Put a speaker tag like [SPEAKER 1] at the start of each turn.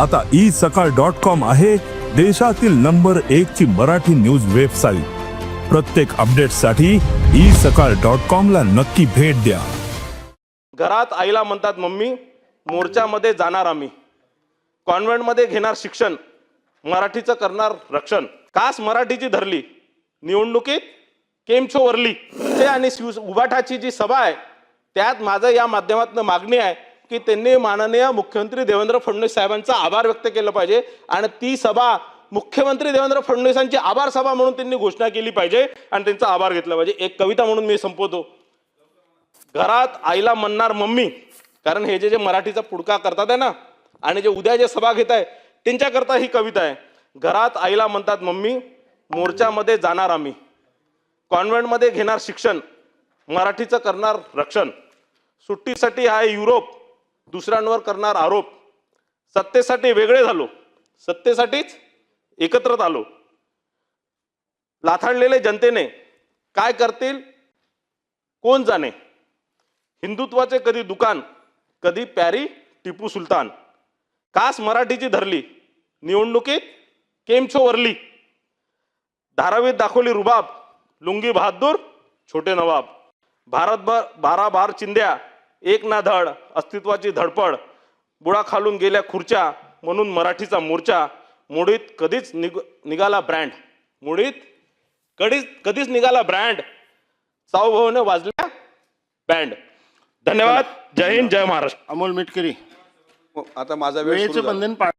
[SPEAKER 1] आता ई सकाळ dot com आहे देशातील नंबर एक ची मराठी न्यूज वेबसाईट. प्रत्येक अपडेटसाठी ई सकाळ डॉट कॉम ला नक्की भेट द्या.
[SPEAKER 2] घरात आईला म्हणतात मम्मी मोर्चामध्ये जाणार आम्ही. कॉन्व्हेंटमध्ये घेणार शिक्षण. मराठीचं करणार रक्षण. कास मराठीची धरली. निवडणुकीत केमछो वरली. ते आणि शिव उभाठाची जी सभा आहे त्यात माझं या माध्यमातून मागणी आहे की त्यांनी माननीय मुख्यमंत्री देवेंद्र फडणवीस साहेबांचा आभार व्यक्त केला पाहिजे आणि ती सभा मुख्यमंत्री देवेंद्र फडणवीसांची आभार सभा म्हणून त्यांनी घोषणा केली पाहिजे आणि त्यांचा आभार घेतला पाहिजे. एक कविता म्हणून मी संपवतो. घरात आईला म्हणणार मम्मी कारण हे जे जे मराठीचा पुडका करतात आहे ना आणि जे उद्या जे सभा घेत आहे त्यांच्याकरता ही कविता आहे. घरात आईला म्हणतात मम्मी मोर्चामध्ये जाणार आम्ही. कॉन्व्हेंटमध्ये घेणार शिक्षण मराठीचं करणार रक्षण. सुट्टीसाठी आहे युरोप दुसऱ्यांवर करणार आरोप. सत्तेसाठी वेगळे झालो. सत्तेसाठीच एकत्रित आलो लाथाडलेले जनतेने काय करतील? कोण जाणे? हिंदुत्वाचे कधी दुकान कधी प्यारी टिपू सुलतान. कास मराठीची धरली. निवडणुकीत केमछो वरली. धारावीत दाखवली रुबाब लुंगी बहादूर छोटे नवाब. भारतभर बारा बार चिंध्या एक ना धड अस्तित्वाची धडपड बुडा खालून गेल्या खुर्च्या म्हणून मराठीचा मोर्चा मोडीत कधीच निग निघाला ब्रँड मोडीत कधीच कधीच निघाला ब्रँड सावभावने वाजल्या बँड धन्यवाद. जय हिंद जय महाराष्ट्र.
[SPEAKER 3] अमोल मिटकरी.
[SPEAKER 4] हो, आता माझा वेळ
[SPEAKER 3] वेळेचं. बंधन पाळ.